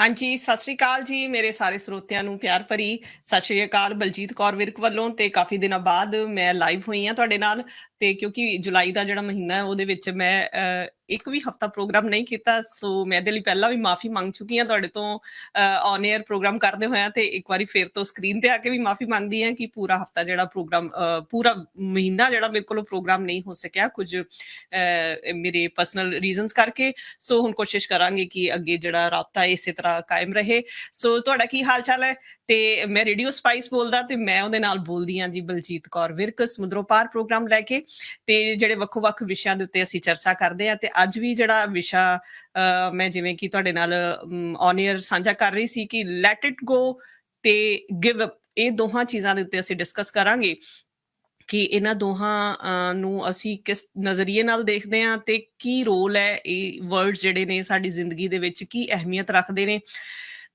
ਹਾਂਜੀ, ਸਤਿ ਸ੍ਰੀ ਅਕਾਲ ਜੀ, ਮੇਰੇ ਸਾਰੇ ਸਰੋਤਿਆਂ ਨੂੰ ਪਿਆਰ ਭਰੀ। ਸਤਿ ਸ੍ਰੀ ਅਕਾਲ ਬਲਜੀਤ ਕੌਰ ਵਿਰਕ ਵੱਲੋਂ ਤੇ ਕਾਫੀ ਦਿਨਾਂ ਬਾਅਦ ਮੈਂ ਲਾਈਵ ਹੋਈ ਹਾਂ ਤੁਹਾਡੇ ਨਾਲ। ਤੇ ਕਿਉਂਕਿ ਜੁਲਾਈ ਦਾ ਜਿਹੜਾ ਮਹੀਨਾ ਹੈ, ਉਹਦੇ ਵਿੱਚ ਮੈਂ ਇੱਕ ਵੀ ਹਫਤਾ ਪ੍ਰੋਗਰਾਮ ਨਹੀਂ ਕੀਤਾ, ਸੋ ਮੈਂ ਇਹਦੇ ਲਈ ਪਹਿਲਾਂ ਵੀ ਮਾਫੀ ਮੰਗ ਚੁੱਕੀ ਹਾਂ, ਤੁਹਾਡੇ ਤੋਂ ਔਨ 에ਅਰ ਪ੍ਰੋਗਰਾਮ ਕਰਦੇ ਹੋਇਆ ਤੇ ਇੱਕ ਵਾਰੀ ਫੇਰ ਤੋਂ ਸਕਰੀਨ ਤੇ ਆ ਕੇ ਵੀ ਮਾਫੀ ਮੰਗਦੀ ਹਾਂ ਕਿ ਪੂਰਾ ਹਫਤਾ ਜਿਹੜਾ ਪ੍ਰੋਗਰਾਮ ਪੂਰਾ ਮਹੀਨਾ ਜਿਹੜਾ ਮੇਰੇ ਕੋਲੋਂ ਪ੍ਰੋਗਰਾਮ ਨਹੀਂ ਹੋ ਸਕਿਆ, ਕੁਝ ਮੇਰੇ ਪਰਸਨਲ ਰੀਜ਼ਨਸ ਕਰਕੇ। ਸੋ ਹੁਣ ਕੋਸ਼ਿਸ਼ ਕਰਾਂਗੇ ਕਿ ਅੱਗੇ ਜਿਹੜਾ ਰਾਬਤਾ ਇਸੇ ਤਰ੍ਹਾਂ ਕਾਇਮ ਰਹੇ। ਸੋ ਤੁਹਾਡਾ ਕੀ ਹਾਲ ਚਾਲ ਹੈ? ਤੇ ਮੈਂ ਰੇਡੀਓ ਸਪਾਈਸ ਬੋਲਦਾ ਤੇ ਮੈਂ ਉਹਦੇ ਨਾਲ ਬੋਲਦੀ ਹਾਂ ਜੀ ਬਲਜੀਤ ਕੌਰ ਵਿਰਕ, ਸਮੁੰਦਰੋਂ ਪਾਰ ਪ੍ਰੋਗਰਾਮ ਲੈ ਕੇ ਤੇ ਜਿਹੜੇ ਵੱਖੋ-ਵੱਖ ਵਿਸ਼ਿਆਂ ਦੇ ਉੱਤੇ ਅਸੀਂ ਚਰਚਾ ਕਰਦੇ ਆ ਤੇ ਅੱਜ ਵੀ ਜਿਹੜਾ ਵਿਸ਼ਾ ਮੈਂ ਜਿਵੇਂ ਕਿ ਤੁਹਾਡੇ ਨਾਲ ਔਨ 에ਅਰ ਸਾਂਝਾ ਕਰ ਰਹੀ ਸੀ ਕਿ ਲੈਟ ਇਟ ਗੋ ਤੇ ਗਿਵ ਅਪ ਇਹ ਦੋਹਾਂ ਚੀਜ਼ਾਂ ਦੇ ਉੱਤੇ ਅਸੀਂ ਡਿਸਕਸ ਕਰਾਂਗੇ ਕਿ ਇਹਨਾਂ ਦੋਹਾਂ ਨੂੰ ਅਸੀਂ ਕਿਸ ਨਜ਼ਰੀਏ ਨਾਲ ਦੇਖਦੇ ਹਾਂ ਤੇ ਕੀ ਰੋਲ ਹੈ ਇਹ ਵਰਡ ਜਿਹੜੇ ਨੇ ਸਾਡੀ ਜ਼ਿੰਦਗੀ ਦੇ ਵਿੱਚ, ਕੀ ਅਹਿਮੀਅਤ ਰੱਖਦੇ ਨੇ।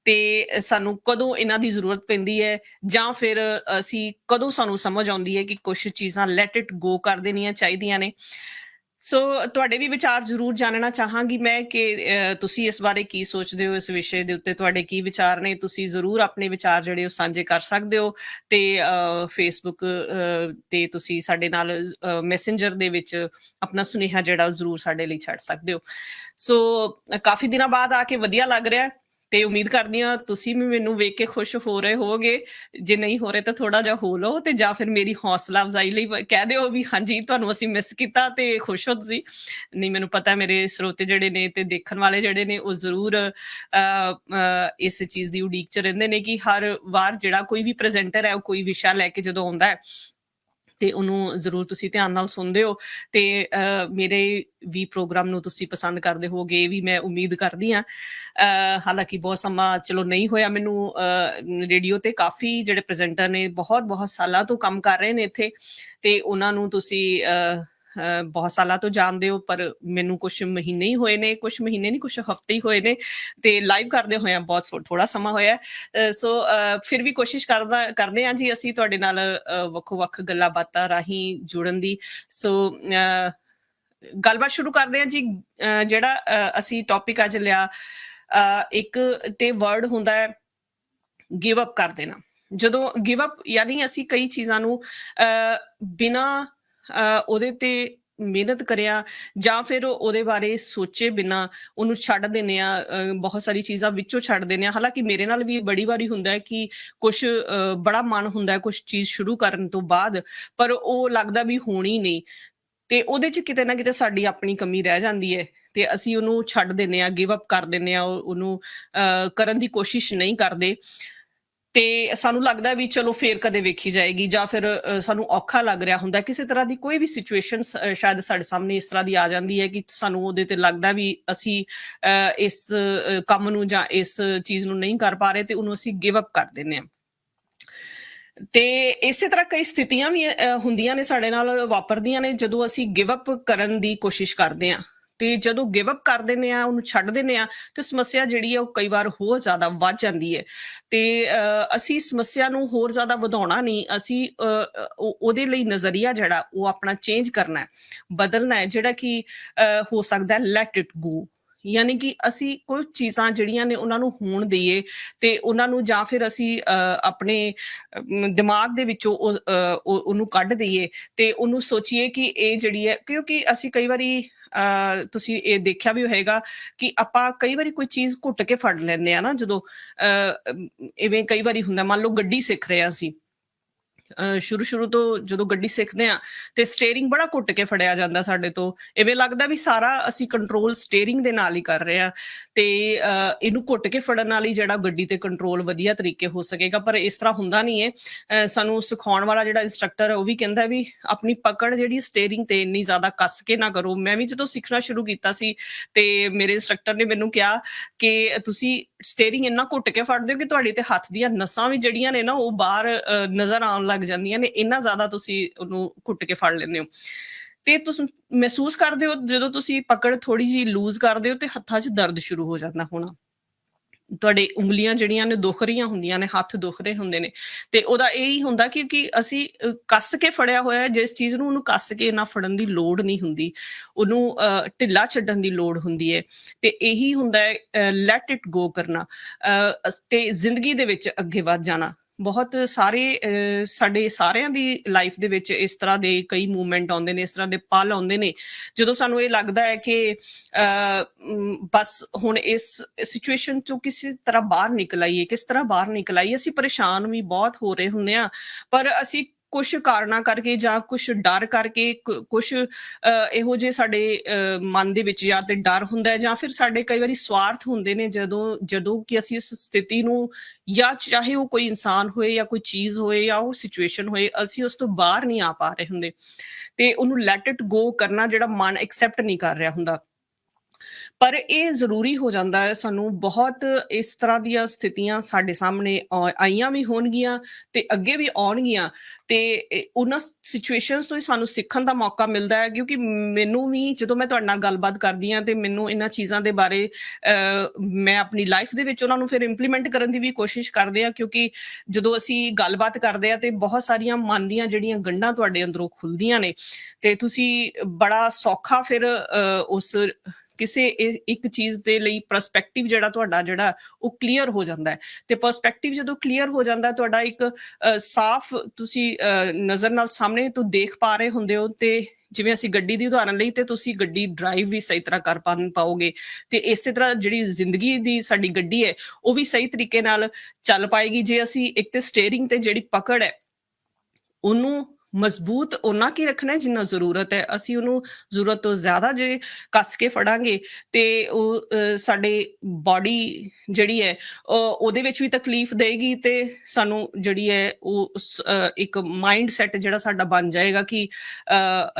ਤੇ ਸਾਨੂੰ ਕਦੋਂ ਇਹਨਾਂ ਦੀ ਜ਼ਰੂਰਤ ਪੈਂਦੀ ਹੈ ਜਾਂ ਫਿਰ ਅਸੀਂ ਕਦੋਂ ਸਾਨੂੰ ਸਮਝ ਆਉਂਦੀ ਹੈ ਕਿ ਕੁਝ ਚੀਜ਼ਾਂ ਲੈਟ ਇਟ ਗੋ ਕਰ ਦੇਣੀਆਂ ਚਾਹੀਦੀਆਂ ਨੇ। ਸੋ ਤੁਹਾਡੇ ਵੀ ਵਿਚਾਰ ਜ਼ਰੂਰ ਜਾਣਨਾ ਚਾਹਾਂਗੀ ਮੈਂ ਕਿ ਤੁਸੀਂ ਇਸ ਬਾਰੇ ਕੀ ਸੋਚਦੇ ਹੋ, ਇਸ ਵਿਸ਼ੇ ਦੇ ਉੱਤੇ ਤੁਹਾਡੇ ਕੀ ਵਿਚਾਰ ਨੇ, ਤੁਸੀਂ ਜ਼ਰੂਰ ਆਪਣੇ ਵਿਚਾਰ ਜਿਹੜੇ ਉਹ ਸਾਂਝੇ ਕਰ ਸਕਦੇ ਹੋ ਤੇ ਫੇਸਬੁੱਕ ਤੇ ਤੁਸੀਂ ਸਾਡੇ ਨਾਲ ਮੈਸੇਂਜਰ ਦੇ ਵਿੱਚ ਆਪਣਾ ਸੁਨੇਹਾ ਜਿਹੜਾ ਉਹ ਜ਼ਰੂਰ ਸਾਡੇ ਲਈ ਛੱਡ ਸਕਦੇ ਹੋ। ਸੋ ਕਾਫੀ ਦਿਨਾਂ ਬਾਅਦ ਆ ਕੇ ਵਧੀਆ ਲੱਗ ਰਿਹਾ। ਹੈ ਤੇ ਉਮੀਦ ਕਰਦੀ ਹਾਂ ਤੁਸੀਂ ਵੀ ਮੈਨੂੰ ਵੇਖ ਕੇ ਖੁਸ਼ ਹੋ ਰਹੇ ਹੋਵੋਗੇ। ਜੇ ਨਹੀਂ ਹੋ ਰਹੇ ਤਾਂ ਥੋੜਾ ਜਿਹਾ ਹੋ ਲਓ ਤੇ ਜਾਂ ਫਿਰ ਮੇਰੀ ਹੌਸਲਾ ਅਫਜ਼ਾਈ ਲਈ ਕਹਿ ਦਿਓ ਵੀ ਹਾਂਜੀ ਤੁਹਾਨੂੰ ਅਸੀਂ ਮਿਸ ਕੀਤਾ ਤੇ ਖੁਸ਼ ਹੋ ਤੁਸੀਂ। ਨਹੀਂ ਮੈਨੂੰ ਪਤਾ ਮੇਰੇ ਸਰੋਤੇ ਜਿਹੜੇ ਨੇ ਤੇ ਦੇਖਣ ਵਾਲੇ ਜਿਹੜੇ ਨੇ ਉਹ ਜ਼ਰੂਰ ਅਹ, ਇਸ ਚੀਜ਼ ਦੀ ਉਡੀਕ ਚ ਰਹਿੰਦੇ ਨੇ ਕਿ ਹਰ ਵਾਰ ਜਿਹੜਾ ਕੋਈ ਵੀ ਪ੍ਰੈਜ਼ੈਂਟਰ ਹੈ ਉਹ ਕੋਈ ਵਿਸ਼ਾ ਲੈ ਕੇ ਜਦੋਂ ਆਉਂਦਾ ਹੈ ਤੇ ਉਹਨੂੰ ਜ਼ਰੂਰ ਤੁਸੀਂ ਧਿਆਨ ਨਾਲ ਸੁਣਦੇ ਹੋ ਤੇ ਮੇਰੇ ਵੀ ਪ੍ਰੋਗਰਾਮ ਨੂੰ ਤੁਸੀਂ ਪਸੰਦ ਕਰਦੇ ਹੋਗੇ ਇਹ ਵੀ ਮੈਂ ਉਮੀਦ ਕਰਦੀ ਹਾਂ। ਹਾਲਾਂਕਿ ਬਹੁਤ ਸਮਾਂ ਚਲੋ ਨਹੀਂ ਹੋਇਆ ਮੈਨੂੰ ਰੇਡੀਓ ਤੇ ਕਾਫੀ ਜਿਹੜੇ ਪ੍ਰੈਜ਼ੈਂਟਰ ਨੇ ਬਹੁਤ ਬਹੁਤ ਸਾਲਾਂ ਤੋਂ ਕੰਮ ਕਰ ਰਹੇ ਨੇ ਇੱਥੇ ਤੇ ਉਹਨਾਂ ਨੂੰ ਤੁਸੀਂ ਬਹੁਤ ਸਾਲਾਂ ਤੋਂ ਜਾਣਦੇ ਹੋ ਪਰ ਮੈਨੂੰ ਕੁਝ ਮਹੀਨੇ ਹੀ ਹੋਏ ਨੇ ਕੁਝ ਮਹੀਨੇ ਨਹੀਂ ਕੁਝ ਹਫ਼ਤੇ ਹੀ ਹੋਏ ਨੇ ਤੇ ਲਾਈਵ ਕਰਦੇ ਹੋਇਆ ਬਹੁਤ ਥੋੜਾ ਸਮਾਂ ਹੋਇਆ ਸੋ ਫਿਰ ਵੀ ਕੋਸ਼ਿਸ਼ ਕਰਦਾ ਕਰਦੇ ਹਾਂ ਜੀ ਅਸੀਂ ਤੁਹਾਡੇ ਨਾਲ ਅਹ, ਵੱਖੋ-ਵੱਖ ਗੱਲਾਂ ਬਾਤਾਂ ਰਾਹੀਂ ਜੁੜਨ ਦੀ। ਸੋ ਗੱਲਬਾਤ ਸ਼ੁਰੂ ਕਰਦੇ ਹਾਂ ਜੀ। ਜਿਹੜਾ ਅਸੀਂ ਟੌਪਿਕ ਅੱਜ ਲਿਆ ਇੱਕ ਤੇ ਵਰਡ ਹੁੰਦਾ ਹੈ ਗਿਵ ਅਪ ਕਰ ਦੇਣਾ। ਜਦੋਂ ਗਿਵ ਅਪ ਯਾਨੀ ਅਸੀਂ ਕਈ ਚੀਜ਼ਾਂ ਨੂੰ ਅਹ, ਬਿਨਾਂ ਉਹਦੇ ਤੇ ਮਿਹਨਤ ਕਰਿਆ ਜਾਂ ਫਿਰ ਉਹਦੇ ਬਾਰੇ ਸੋਚੇ ਬਿਨਾਂ ਉਹਨੂੰ ਛੱਡ ਦਿੰਦੇ ਆ ਬਹੁਤ ਸਾਰੀ ਚੀਜ਼ਾਂ ਵਿੱਚੋਂ ਛੱਡ ਦਿੰਦੇ ਆ ਹਾਲਾਂਕਿ ਮੇਰੇ ਨਾਲ ਵੀ ਬੜੀ ਵਾਰੀ ਹੁੰਦਾ ਹੈ ਕਿ ਕੁਝ ਬੜਾ ਮਨ ਹੁੰਦਾ ਹੈ ਕੁਝ ਚੀਜ਼ ਸ਼ੁਰੂ ਕਰਨ ਤੋਂ ਬਾਅਦ ਪਰ ਉਹ ਲੱਗਦਾ ਵੀ ਹੋਣੀ ਨਹੀਂ। ਤੇ ਉਹਦੇ ਚ ਕਿਤੇ ਨਾ ਕਿਤੇ ਸਾਡੀ ਆਪਣੀ ਕਮੀ ਰਹਿ ਜਾਂਦੀ ਹੈ ਤੇ ਅਸੀਂ ਉਹਨੂੰ ਛੱਡ ਦਿੰਨੇ ਆ ਗਿਵ ਅਪ ਕਰ ਦਿੰਨੇ ਆ ਉਹਨੂੰ ਅਹ, ਕਰਨ ਦੀ ਕੋਸ਼ਿਸ਼ ਨਹੀਂ ਕਰਦੇ। ਤੇ ਸਾਨੂੰ ਲੱਗਦਾ ਵੀ ਚਲੋ ਫੇਰ ਕਦੇ ਵੇਖੀ ਜਾਏਗੀ ਜਾਂ ਫਿਰ ਸਾਨੂੰ ਔਖਾ ਲੱਗ ਰਿਹਾ ਹੁੰਦਾ, ਕਿਸੇ ਤਰ੍ਹਾਂ ਦੀ ਕੋਈ ਵੀ ਸਿਚੁਏਸ਼ਨ ਸ਼ਾਇਦ ਸਾਡੇ ਸਾਹਮਣੇ ਇਸ ਤਰ੍ਹਾਂ ਦੀ ਆ ਜਾਂਦੀ ਹੈ ਕਿ ਸਾਨੂੰ ਉਹਦੇ ਤੇ ਲੱਗਦਾ ਵੀ ਅਸੀਂ ਇਸ ਕੰਮ ਨੂੰ ਜਾਂ ਇਸ ਚੀਜ਼ ਨੂੰ ਨਹੀਂ ਕਰ ਪਾ ਰਹੇ ਤੇ ਉਹਨੂੰ ਅਸੀਂ ਗਿਵ ਅਪ ਕਰ ਦਿੰਨੇ ਆ ਤੇ ਇਸੇ ਤਰ੍ਹਾਂ ਕਈ ਸਥਿਤੀਆਂ ਵੀ ਹੁੰਦੀਆਂ ਨੇ ਸਾਡੇ ਨਾਲ ਵਾਪਰਦੀਆਂ ਨੇ, ਜਦੋਂ ਅਸੀਂ ਗਿਵ ਅਪ ਕਰਨ ਦੀ ਕੋਸ਼ਿਸ਼ ਕਰਦੇ ਆ ਤੇ ਜਦੋਂ ਗਿਵ ਅਪ ਕਰ ਦਿੰਦੇ ਆ ਉਹਨੂੰ ਛੱਡ ਦਿੰਦੇ ਆ ਤੇ ਸਮੱਸਿਆ ਜਿਹੜੀ ਹੈ ਉਹ ਕਈ ਵਾਰ ਹੋਰ ਜ਼ਿਆਦਾ ਵੱਧ ਜਾਂਦੀ ਹੈ। ਤੇ ਅਸੀਂ ਸਮੱਸਿਆ ਨੂੰ ਹੋਰ ਜ਼ਿਆਦਾ ਵਧਾਉਣਾ ਨਹੀਂ ਅਸੀਂ ਉਹਦੇ ਲਈ ਨਜ਼ਰੀਆ ਜਿਹੜਾ ਉਹ ਆਪਣਾ ਚੇਂਜ ਕਰਨਾ ਹੈ ਬਦਲਣਾ ਹੈ ਜਿਹੜਾ ਕਿ ਅਹ, ਹੋ ਸਕਦਾ ਲੈਟ ਇਟ ਗੋ ਯਾਨੀ ਕਿ ਅਸੀਂ ਕੋਈ ਚੀਜ਼ਾਂ ਜਿਹੜੀਆਂ ਨੇ ਉਹਨਾਂ ਨੂੰ ਹੋਣ ਦਈਏ ਤੇ ਉਹਨਾਂ ਨੂੰ ਜਾਂ ਫਿਰ ਅਸੀਂ ਆਪਣੇ ਦਿਮਾਗ ਦੇ ਵਿੱਚੋਂ ਉਹਨੂੰ ਕੱਢ ਦਈਏ ਤੇ ਉਹਨੂੰ ਸੋਚੀਏ ਕਿ ਇਹ ਜਿਹੜੀ ਹੈ ਕਿਉਂਕਿ ਅਸੀਂ ਕਈ ਵਾਰੀ ਅਹ, ਤੁਸੀਂ ਇਹ ਦੇਖਿਆ ਵੀ ਹੋਏਗਾ ਕਿ ਆਪਾਂ ਕਈ ਵਾਰੀ ਕੋਈ ਚੀਜ਼ ਘੁੱਟ ਕੇ ਫੜ ਲੈਂਦੇ ਆ ਨਾ ਜਦੋਂ ਅਹ, ਇਵੇਂ ਕਈ ਵਾਰੀ ਹੁੰਦਾ ਮੰਨ ਲਓ ਗੱਡੀ ਸਿੱਖ ਰਿਹਾ ਆ ਅਸੀਂ ਸ਼ੁਰੂ ਸ਼ੁਰੂ ਤੋਂ ਜਦੋਂ ਗੱਡੀ ਸਿੱਖਦੇ ਆ ਤੇ ਸਟੀਅਰਿੰਗ ਬੜਾ ਘੁੱਟ ਕੇ ਫੜਿਆ ਜਾਂਦਾ ਸਾਡੇ ਤੋਂ ਐਵੇਂ ਲੱਗਦਾ ਵੀ ਸਾਰਾ ਅਸੀਂ ਕੰਟਰੋਲ ਸਟੀਅਰਿੰਗ ਦੇ ਨਾਲ ਹੀ ਕਰ ਰਹੇ ਆ ਤੇ ਇਹਨੂੰ ਘੁੱਟ ਕੇ ਫੜਨ ਨਾਲ ਹੀ ਜਿਹੜਾ ਗੱਡੀ ਤੇ ਕੰਟਰੋਲ ਵਧੀਆ ਤਰੀਕੇ ਹੋ ਸਕੇਗਾ ਪਰ ਇਸ ਤਰ੍ਹਾਂ ਹੁੰਦਾ ਨਹੀਂ ਹੈ। ਅਹ, ਸਾਨੂੰ ਸਿਖਾਉਣ ਵਾਲਾ ਜਿਹੜਾ ਇੰਸਟ੍ਰਕਟਰ ਉਹ ਵੀ ਕਹਿੰਦਾ ਵੀ ਆਪਣੀ ਪਕੜ ਜਿਹੜੀ ਸਟੀਅਰਿੰਗ ਤੇ ਇੰਨੀ ਜ਼ਿਆਦਾ ਕੱਸ ਕੇ ਨਾ ਕਰੋ। ਮੈਂ ਵੀ ਜਦੋਂ ਸਿੱਖਣਾ ਸ਼ੁਰੂ ਕੀਤਾ ਸੀ ਤੇ ਮੇਰੇ ਇੰਸਟ੍ਰਕਟਰ ਨੇ ਮੈਨੂੰ ਕਿਹਾ ਕਿ ਤੁਸੀਂ ਸਟੀਅਰਿੰਗ ਇੰਨਾ ਘੁੱਟ ਕੇ ਫੜਦੇ ਹੋ ਕਿ ਤੁਹਾਡੇ ਤੇ ਹੱਥ ਦੀਆਂ ਨਸਾਂ ਵੀ ਜਿਹੜੀਆਂ ਨੇ ਨਾ ਉਹ ਬਾਹਰ ਅਹ, ਨਜ਼ਰ ਆਉਣ ਲੱਗ ਜਾਂਦੀਆਂ ਨੇ ਇੰਨਾ ਜ਼ਿਆਦਾ ਤੁਸੀਂ ਉਹਨੂੰ ਘੁੱਟ ਕੇ ਫੜ ਲੈਂਦੇ ਹੋ। ਤੇ ਤੁਸੀਂ ਮਹਿਸੂਸ ਕਰਦੇ ਹੋ ਜਦੋਂ ਤੁਸੀਂ ਪਕੜ ਥੋੜੀ ਜੀ ਲੂਜ਼ ਕਰਦੇ ਹੋ ਤੇ ਹੱਥਾਂ 'ਚ ਦਰਦ ਸ਼ੁਰੂ ਹੋ ਜਾਂਦਾ ਹੋਣਾ। ਤੁਹਾਡੇ ਉਂਗਲੀਆਂ ਜਿਹੜੀਆਂ ਨੇ ਦੁਖ ਰਹੀਆਂ ਹੁੰਦੀਆਂ ਨੇ ਹੱਥ ਦੁਖ ਰਹੇ ਹੁੰਦੇ ਨੇ। ਤੇ ਉਹਦਾ ਇਹ ਹੀ ਹੁੰਦਾ ਕਿ ਅਸੀਂ ਕੱਸ ਕੇ ਫੜਿਆ ਹੋਇਆ ਹੈ ਜਿਸ ਚੀਜ਼ ਨੂੰ ਉਹਨੂੰ ਕੱਸ ਕੇ ਨਾ ਫੜਨ ਦੀ ਲੋੜ ਨਹੀਂ ਹੁੰਦੀ। ਉਹਨੂੰ ਅ, ਢਿੱਲਾ ਛੱਡਣ ਦੀ ਲੋੜ ਹੁੰਦੀ ਹੈ। ਤੇ ਇਹੀ ਹੁੰਦਾ ਹੈ ਲੈਟ ਇਟ ਗੋ ਕਰਨਾ। ਅ, ਤੇ ਜ਼ਿੰਦਗੀ ਦੇ ਵਿੱਚ ਅੱਗੇ ਵੱਧ ਜਾਣਾ। ਬਹੁਤ ਸਾਰੇ ਸਾਡੇ ਸਾਰਿਆਂ ਦੀ ਲਾਈਫ ਦੇ ਵਿੱਚ ਇਸ ਤਰ੍ਹਾਂ ਦੇ ਕਈ ਮੂਵਮੈਂਟ ਆਉਂਦੇ ਨੇ ਇਸ ਤਰ੍ਹਾਂ ਦੇ ਪਲ ਆਉਂਦੇ ਨੇ। ਜਦੋਂ ਸਾਨੂੰ ਇਹ ਲੱਗਦਾ ਹੈ ਕਿ ਅ, ਬਸ ਹੁਣ ਇਸ ਸਿਚੁਏਸ਼ਨ ਚੋਂ ਕਿਸੇ ਤਰ੍ਹਾਂ ਬਾਹਰ ਨਿਕਲ ਆਈਏ ਕਿਸ ਤਰ੍ਹਾਂ ਬਾਹਰ ਨਿਕਲ ਆਈਏ ਅਸੀਂ ਪਰੇਸ਼ਾਨ ਵੀ ਬਹੁਤ ਹੋ ਰਹੇ ਹੁੰਦੇ ਆ ਪਰ ਅਸੀਂ ਕੁਝ ਕਾਰਨਾਂ ਕਰਕੇ ਜਾਂ ਕੁਝ ਡਰ ਕਰਕੇ ਕੁਝ ਇਹੋ ਜਿਹੇ ਸਾਡੇ ਮਨ ਦੇ ਵਿੱਚ ਜਾਂ ਤੇ ਡਰ ਹੁੰਦਾ ਹੈ ਜਾਂ ਫਿਰ ਸਾਡੇ ਕਈ ਵਾਰੀ ਸਵਾਰਥ ਹੁੰਦੇ ਨੇ ਜਦੋਂ ਜਦੋਂ ਕਿ ਅਸੀਂ ਉਸ ਸਥਿਤੀ ਨੂੰ ਜਾਂ ਚਾਹੇ ਉਹ ਕੋਈ ਇਨਸਾਨ ਹੋਏ ਜਾਂ ਕੋਈ ਚੀਜ਼ ਹੋਏ ਜਾਂ ਉਹ ਸਿਚੁਏਸ਼ਨ ਹੋਏ, ਅਸੀਂ ਉਸ ਤੋਂ ਬਾਹਰ ਨਹੀਂ ਆ ਪਾ ਰਹੇ ਹੁੰਦੇ। ਤੇ ਉਹਨੂੰ ਲੈਟ ਇਟ ਗੋ ਕਰਨਾ ਜਿਹੜਾ ਮਨ ਐਕਸੈਪਟ ਨਹੀਂ ਕਰ ਰਿਹਾ ਹੁੰਦਾ। ਪਰ ਇਹ ਜ਼ਰੂਰੀ ਹੋ ਜਾਂਦਾ ਹੈ ਸਾਨੂੰ ਬਹੁਤ ਇਸ ਤਰ੍ਹਾਂ ਦੀਆਂ ਸਥਿਤੀਆਂ ਸਾਡੇ ਸਾਹਮਣੇ ਆ- ਆਈਆਂ ਵੀ ਹੋਣਗੀਆਂ ਤੇ ਅੱਗੇ ਵੀ ਆਉਣਗੀਆਂ ਤੇ ਉਹਨਾਂ ਸਿਚੁਏਸ਼ਨਸ ਤੋਂ ਹੀ ਸਾਨੂੰ ਸਿੱਖਣ ਦਾ ਮੌਕਾ ਮਿਲਦਾ ਹੈ ਕਿਉਂਕਿ ਮੈਨੂੰ ਵੀ ਜਦੋਂ ਮੈਂ ਤੁਹਾਡੇ ਨਾਲ ਗੱਲਬਾਤ ਕਰਦੀ ਹਾਂ ਤੇ ਮੈਨੂੰ ਇਹਨਾਂ ਚੀਜ਼ਾਂ ਦੇ ਬਾਰੇ ਮੈਂ ਆਪਣੀ ਲਾਈਫ ਦੇ ਵਿੱਚ ਉਹਨਾਂ ਨੂੰ ਫਿਰ ਇੰਪਲੀਮੈਂਟ ਕਰਨ ਦੀ ਵੀ ਕੋਸ਼ਿਸ਼ ਕਰਦੇ ਆ ਕਿਉਂਕਿ ਜਦੋਂ ਅਸੀਂ ਗੱਲਬਾਤ ਕਰਦੇ ਆ ਤੇ ਬਹੁਤ ਸਾਰੀਆਂ ਮਨ ਦੀਆਂ ਜਿਹੜੀਆਂ ਗੰਢਾਂ ਤੁਹਾਡੇ ਅੰਦਰੋਂ ਖੁੱਲਦੀਆਂ ਨੇ ਤੇ ਤੁਸੀਂ ਬੜਾ ਸੌਖਾ ਫਿਰ ਉਸ ਕਿਸੇ ਇੱਕ ਚੀਜ਼ ਦੇ ਲਈ ਪਰਸਪੈਕਟਿਵ ਜਿਹੜਾ ਤੁਹਾਡਾ ਜਿਹੜਾ ਉਹ ਕਲੀਅਰ ਹੋ ਜਾਂਦਾ ਹੈ। ਤੇ ਪਰਸਪੈਕਟਿਵ ਜਦੋਂ ਕਲੀਅਰ ਹੋ ਜਾਂਦਾ, ਤੁਹਾਡਾ ਇੱਕ ਸਾਫ਼ ਤੁਸੀਂ ਨਜ਼ਰ ਨਾਲ ਸਾਹਮਣੇ ਤੋਂ ਦੇਖ ਪਾ ਰਹੇ ਹੁੰਦੇ ਹੋ ਤੇ ਜਿਵੇਂ ਅਸੀਂ ਗੱਡੀ ਦੀ ਉਦਾਹਰਨ ਲਈ ਤੇ ਤੁਸੀਂ ਗੱਡੀ ਡਰਾਈਵ ਵੀ ਸਹੀ ਤਰ੍ਹਾਂ ਕਰ ਪਾਓਗੇ। ਤੇ ਇਸੇ ਤਰ੍ਹਾਂ ਜਿਹੜੀ ਜ਼ਿੰਦਗੀ ਦੀ ਸਾਡੀ ਗੱਡੀ ਹੈ, ਉਹ ਵੀ ਸਹੀ ਤਰੀਕੇ ਨਾਲ ਚੱਲ ਪਾਏਗੀ। ਜੇ ਅਸੀਂ ਇੱਕ ਤੇ ਸਟੀਅਰਿੰਗ ਤੇ ਜਿਹੜੀ ਪਕੜ ਹੈ, ਉਹਨੂੰ ਮਜ਼ਬੂਤ ਉਹਨਾਂ ਕੀ ਰੱਖਣਾ ਹੈ ਜਿੰਨਾ ਜ਼ਰੂਰਤ ਹੈ। ਅਸੀਂ ਉਹਨੂੰ ਜ਼ਰੂਰਤ ਤੋਂ ਜ਼ਿਆਦਾ ਜੇ ਕੱਸ ਕੇ ਫੜਾਂਗੇ ਤੇ ਉਹ ਸਾਡੇ ਬਾਡੀ ਜਿਹੜੀ ਹੈ ਉਹ- ਉਹਦੇ ਵਿੱਚ ਵੀ ਤਕਲੀਫ ਦੇਗੀ ਤੇ ਸਾਨੂੰ ਜਿਹੜੀ ਹੈ ਉਹ ਇੱਕ ਮਾਈਂਡ ਸੈਟ ਜਿਹੜਾ ਸਾਡਾ ਬਣ ਜਾਏਗਾ ਕਿ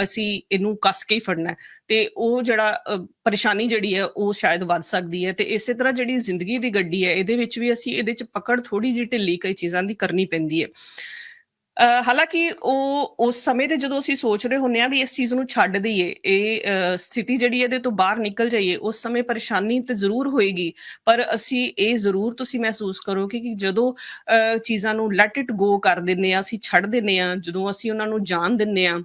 ਅਸੀਂ ਇਹਨੂੰ ਕੱਸ ਕੇ ਹੀ ਫੜਨਾ ਹੈ। ਤੇ ਉਹ ਜਿਹੜਾ ਪਰੇਸ਼ਾਨੀ ਜਿਹੜੀ ਹੈ ਉਹ ਸ਼ਾਇਦ ਵੱਧ ਸਕਦੀ ਹੈ ਤੇ ਇਸੇ ਤਰ੍ਹਾਂ ਜਿਹੜੀ ਜ਼ਿੰਦਗੀ ਦੀ ਗੱਡੀ ਹੈ, ਇਹਦੇ ਵਿੱਚ ਵੀ ਅਸੀਂ ਇਹਦੇ ਚ ਪਕੜ ਥੋੜੀ ਜਿਹੀ ਢਿੱਲੀ ਕਈ ਚੀਜ਼ਾਂ ਦੀ ਕਰਨੀ ਪੈਂਦੀ ਹੈ। ਹਾਲਾਂਕਿ ਉਹ ਉਸ ਸਮੇਂ ਦੇ ਜਦੋਂ ਅਸੀਂ ਸੋਚ ਰਹੇ ਹੁੰਨੇ ਆ ਵੀ ਇਸ ਚੀਜ਼ ਨੂੰ ਛੱਡ ਦਈਏ ਇਹ ਸਥਿਤੀ ਜਿਹੜੀ ਇਹਦੇ ਤੋਂ ਬਾਹਰ ਨਿਕਲ ਜਾਈਏ ਉਸ ਸਮੇਂ ਪਰੇਸ਼ਾਨੀ ਤੇ ਜ਼ਰੂਰ ਹੋਏਗੀ। ਪਰ ਅਸੀਂ ਇਹ ਜ਼ਰੂਰ ਤੁਸੀਂ ਮਹਿਸੂਸ ਕਰੋ ਕਿ ਜਦੋਂ ਅ, ਚੀਜ਼ਾਂ ਨੂੰ ਲੈਟ ਇਟ ਗੋ ਕਰ ਦਿੰਨੇ ਆ ਅਸੀਂ ਛੱਡ ਦਿੰਨੇ ਆ ਜਦੋਂ ਅਸੀਂ ਉਹਨਾਂ ਨੂੰ ਜਾਣ ਦਿੰਨੇ ਆ